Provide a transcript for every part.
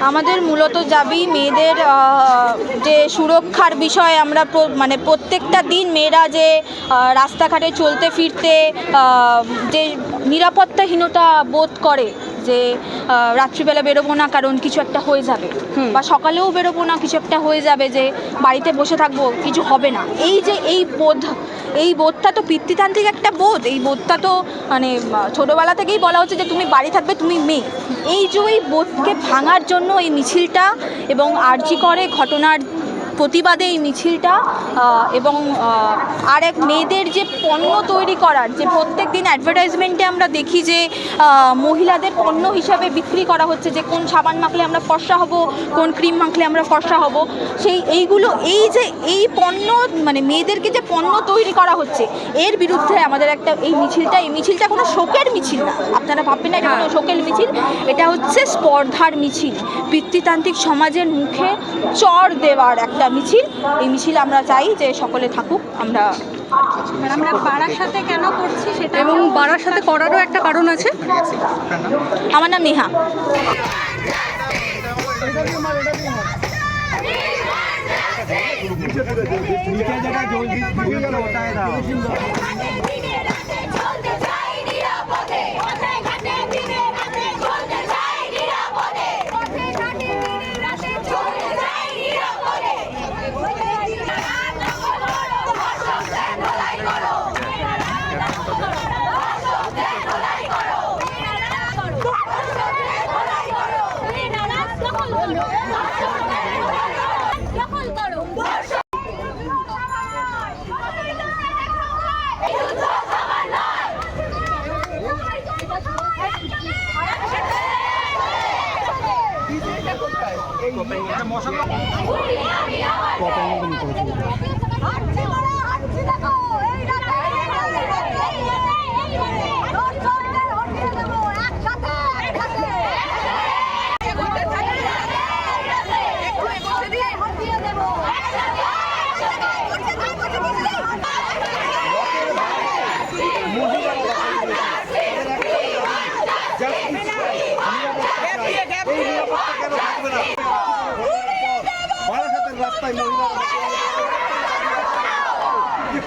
আমাদের মূলত যাবি মেয়েদের যে সুরক্ষার বিষয় আমরা মানে প্রত্যেকটা দিন মেয়েরা যে রাস্তাঘাটে চলতে ফিরতে যে নিরাপত্তাহীনতা বোধ করে যে রাত্রিবেলা বেরোবো না কারণ কিছু একটা হয়ে যাবে। বা সকালেও বেরোবো না কিছু একটা হয়ে যাবে যে বাড়িতে বসে থাকব কিছু হবে না। এই যে এই বোধ এই বোধটা তো পিতৃতান্ত্রিক একটা বোধ। এই বোধটা তো মানে ছোটোবেলা থেকেই বলা হচ্ছে যে তুমি বাড়ি থাকবে তুমি মেয়ে। এই যে এই বোধকে ভাঙার জন্য এই মিছিলটা এবং আর্জি করে ঘটনার প্রতিবাদে এই মিছিলটা এবং আর এক মেয়েদের যে পণ্য তৈরি করার যে প্রত্যেক দিন অ্যাডভার্টাইজমেন্টে আমরা দেখি যে মহিলাদের পণ্য হিসাবে বিক্রি করা হচ্ছে যে কোন সাবান মাখলে আমরা ফর্সা হব কোন ক্রিম মাখলে আমরা ফর্সা হব সেই এইগুলো এই যে এই পণ্য মানে মেয়েদেরকে যে পণ্য তৈরি করা হচ্ছে এর বিরুদ্ধে আমাদের একটা এই মিছিলটা এই মিছিলটা কোনো শোকের মিছিল না। আপনারা ভাববেন না এটা কোনো শোকের মিছিল এটা হচ্ছে স্পর্ধার মিছিল। পিতৃতান্ত্রিক সমাজের মুখে চর দেওয়ার একটা মিছিল এই মিছিল আমরা চাই যে সকলে থাকুক আমরা আমরা পাড়ার সাথে কেন করছি সেটা এবং পাড়ার সাথে করারও একটা কারণ আছে। আমার নাম নেহা করো হাঁটছি বলো, হাঁটছি দেখো, এই রাতে, এই রাতে, এই রাতে, এই রাতে। দর্শকদের হটিয়ে দেবো, একসাথে, একসাথে। হটিয়ে দেবো। বারাসাতের রাস্তায় মহিলারা যে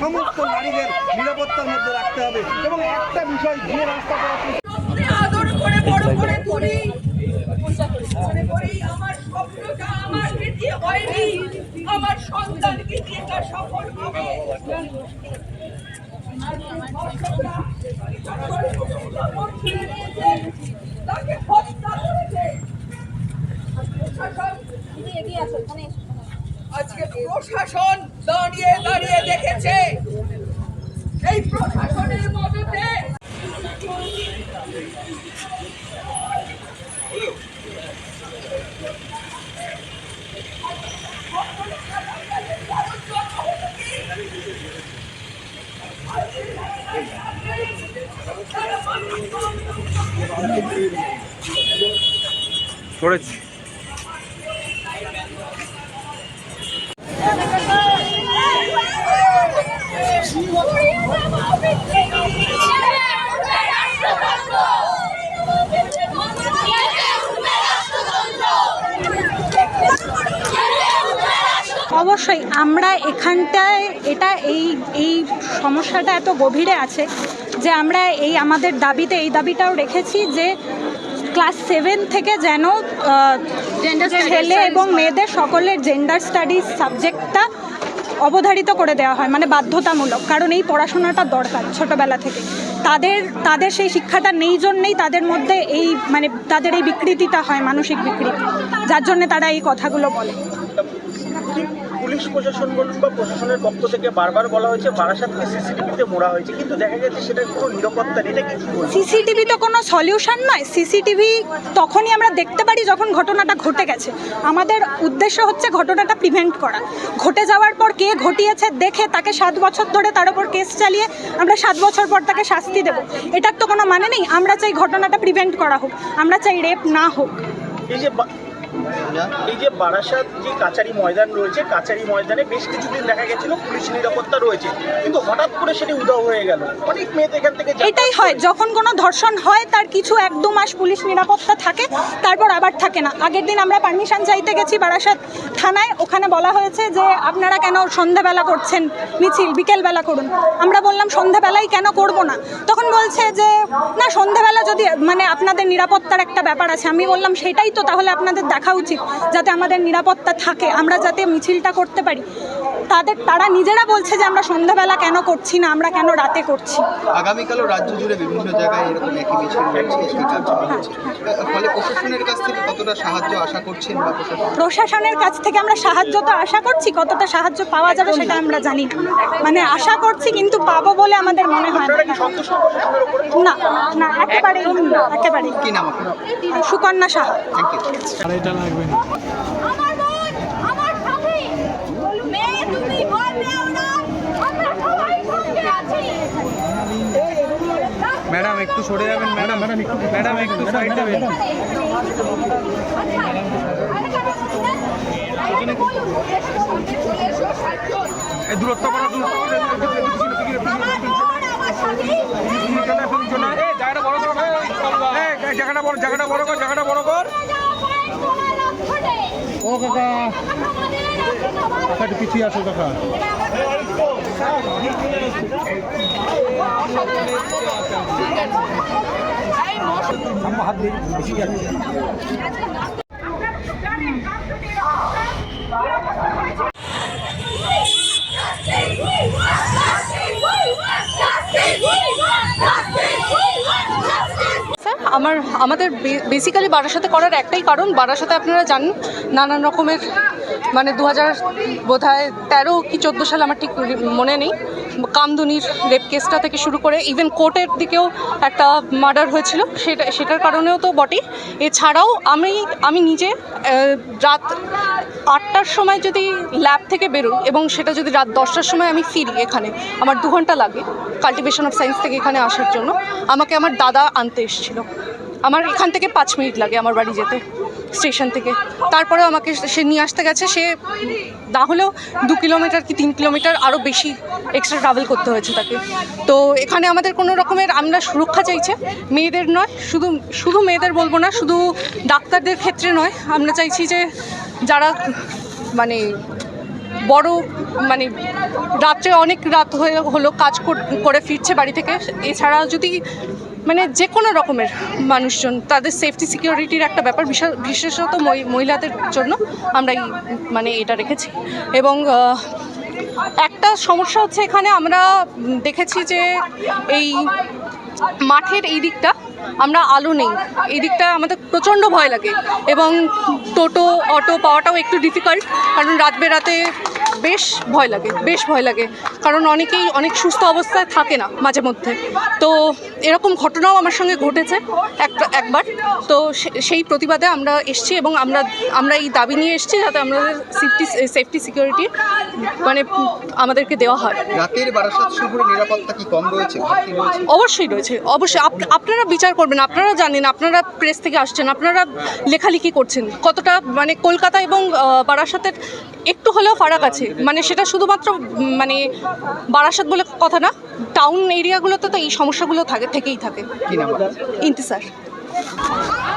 সমস্ত নারীদের নিরাপত্তার মধ্যে রাখতে হবে এবং একটা বিষয় যে রাস্তা আদর করে, বড় করে আমাকে দিয়ে হয়নি সফল হবে। করেছি। অবশ্যই, আমরা এখানটায়, এটা এই এই সমস্যাটা এত গভীরে আছে যে আমরা এই আমাদের দাবিতে, এই দাবিটাও রেখেছি যে ক্লাস সেভেন থেকে যেন ছেলে এবং মেয়েদের সকলের জেন্ডার স্টাডিজ সাবজেক্টটা অবধারিত করে দেওয়া হয় মানে বাধ্যতামূলক। কারণ এই পড়াশোনাটা দরকার ছোটবেলা থেকে। তাদের তাদের সেই শিক্ষাটা নেই জন্যেই তাদের মধ্যে এই মানে তাদের এই বিকৃতিটা হয় মানসিক বিকৃতি। যার জন্য তারা এই কথাগুলো বলে। পুলিশ প্রশাসন বলুন বা প্রশাসনের পক্ষ থেকে বারবার বলা হয়েছে বারাসাতকে সিসিটিভিতে মোড়া হয়েছে। কিন্তু দেখা গেছে সেটার কোনো নিরাপত্তা নেই এটা কি সিসিটিভি তো কোনো সলিউশন নয়। সিসিটিভি তখনই আমরা দেখতে পারি যখন ঘটনাটা ঘটে গেছে। আমাদের উদ্দেশ্য হচ্ছে ঘটনাটা প্রিভেন্ট করা। ঘটে যাওয়ার পর কে ঘটিয়েছে দেখে তাকে সাত বছর ধরে তার উপর কেস চালিয়ে আমরা সাত বছর পর তাকে শাস্তি দেব। এটার তো কোনো মানে নেই। আমরা চাই ঘটনাটা প্রিভেন্ট করা হোক। আমরা চাই রেপ না হোক। এই যে এই যে বারাসাত যে কাচারি ময়দান রয়েছে কাচারি ময়দানে বেশ কিছুদিন দেখা গেছিল পুলিশ নিরাপত্তা রয়েছে। কিন্তু হঠাৎ করে সেটি উধাও হয়ে গেল। অনেক মেয়ে এখান থেকে এটাই হয় যখন কোনো ধর্ষণ হয় তার কিছু এক দু মাস পুলিশ নিরাপত্তা থাকে তারপর আবার থাকে না। আগের দিন আমরা পারমিশন চাইতে গেছি বারাসাত থানায় ওখানে বলা হয়েছে যে আপনারা কেন সন্ধ্যাবেলা করছেন মিছিল বিকেলবেলা করুন। আমরা বললাম সন্ধ্যাবেলায় কেন করব না? তখন বলছে যে না সন্ধ্যাবেলা যদি মানে আপনাদের নিরাপত্তার একটা ব্যাপার আছে। আমি বললাম সেটাই তো তাহলে আপনাদের দেখা উচিত যাতে আমাদের নিরাপত্তা থাকে আমরা যাতে মিছিলটা করতে পারি। তাদের তারা নিজেরা বলছে যে আমরা সন্ধ্যাবেলা কেন করছি না আমরা কেন রাতে করছি। আগামীকালও রাজ্য জুড়ে বিভিন্ন জায়গায় এরকম একই মিছিল ফলে প্রশাসনের কাছ থেকে কতটা সাহায্য আশা করছেন প্রশাসনের কাছ থেকে আমরা সাহায্য তো আশা করছি কতটা সাহায্য পাওয়া যাবে সেটা আমরা জানি না। মানে আশা করছি কিন্তু পাবো বলে আমাদের মনে হয় না। না একেবারেই না, একেবারেই। কি নাম সুকন্যা সাহা। থ্যাংক ইউ আমার বোন আমার সাথী মেয়ে তুমি ভয় পেও না আমরা সবাই সঙ্গে আছি ম্যাডাম একটু সরে যাবেন ম্যাডাম ম্যাডাম একটু ম্যাডাম একটু সাইড যাবেন এই দূরত্ব করা জায়গাটা বড় কর জায়গাটা বড় জায়গাটা বড় কর জায়গাটা বড় কর ও কাকা কাকা একটু পিছিয়ে আসো কাকা হাত দিয়ে বেশি যাচ্ছে স্যার আমার, আমাদের বেসিক্যালি বারাসাতে করার একটাই কারণ, বারাসাতে আপনারা জানেন, নানান রকমের মানে দু হাজার বোধ হয় তেরো কি চোদ্দ সাল আমার ঠিক মনে নেই কামদুনির রেপ কেসটা থেকে শুরু করে ইভেন কোর্টের দিকেও একটা মার্ডার হয়েছিল। সেটা, সেটার কারণেও তো বটেই। এছাড়াও আমি আমি নিজে রাত আটটার সময় যদি ল্যাব থেকে বেরোই এবং সেটা যদি রাত দশটার সময় আমি ফিরি এখানে, আমার দু ঘণ্টা লাগে কাল্টিভেশন অফ সায়েন্স থেকে এখানে আসার জন্য। আমাকে আমার দাদা আনতে এসেছিল। আমার এখান থেকে পাঁচ মিনিট লাগে আমার বাড়ি যেতে, স্টেশন থেকে। তারপরে আমাকে সে নিয়ে আসতে গেছে, সে না হলেও দু কিলোমিটার কি তিন কিলোমিটার আরও বেশি এক্সট্রা ট্রাভেল করতে হয়েছে তাকে। তো এখানে আমাদের কোনো রকমের আমরা সুরক্ষা চাইছে, মেয়েদের নয়, শুধু শুধু মেয়েদের বলব না, শুধু ডাক্তারদের ক্ষেত্রে নয়। আমরা চাইছি যে যারা মানে বড় মানে রাত্রে অনেক রাত হয়ে হলো কাজ কর- ফিরছে বাড়ি থেকে। এছাড়া যদি মানে যে কোনো রকমের মানুষজন, তাদের সেফটি সিকিউরিটির একটা ব্যাপার, বিশা- বিশেষত মহি- মহিলাদের জন্য আমরা মানে এটা রেখেছি। এবং একটা সমস্যা হচ্ছে এখানে আমরা দেখেছি যে এই মাঠের এই দিকটা আমরা আলো নেই। এই দিকটা আমাদের প্রচণ্ড ভয় লাগে এবং টোটো, অটো পাওয়াটাও একটু ডিফিকাল্ট কারণ রাত বেরাতে বেশ ভয় লাগে, বেশ ভয় লাগে। কারণ অনেকেই অনেক সুস্থ অবস্থায় থাকে না মাঝে মধ্যে। তো এরকম ঘটনাও আমার সঙ্গে ঘটেছে একটা, একবার। তো সেই প্রতিবাদে আমরা এসছি এবং আমরা আমরা এই দাবি নিয়ে এসছি যাতে আমাদের সেফটি সেফটি সিকিউরিটি মানে আমাদেরকে দেওয়া হয়। রাতের বারাসাত শহরে নিরাপত্তা কি কম রয়েছে? অবশ্যই রয়েছে। অবশ্যই। আপনারা বিচার করবেন আপনারা জানেন আপনারা প্রেস থেকে আসছেন আপনারা লেখালেখি করছেন। কতটা মানে কলকাতা এবং বারাসাতের একটু হলেও ফারাক আছে। মানে সেটা শুধুমাত্র মানে বারাসাত বলে কথা না টাউন এরিয়াগুলোতে তো এই সমস্যাগুলো থাকে থেকেই থাকে। ইন্তিসার। Oh,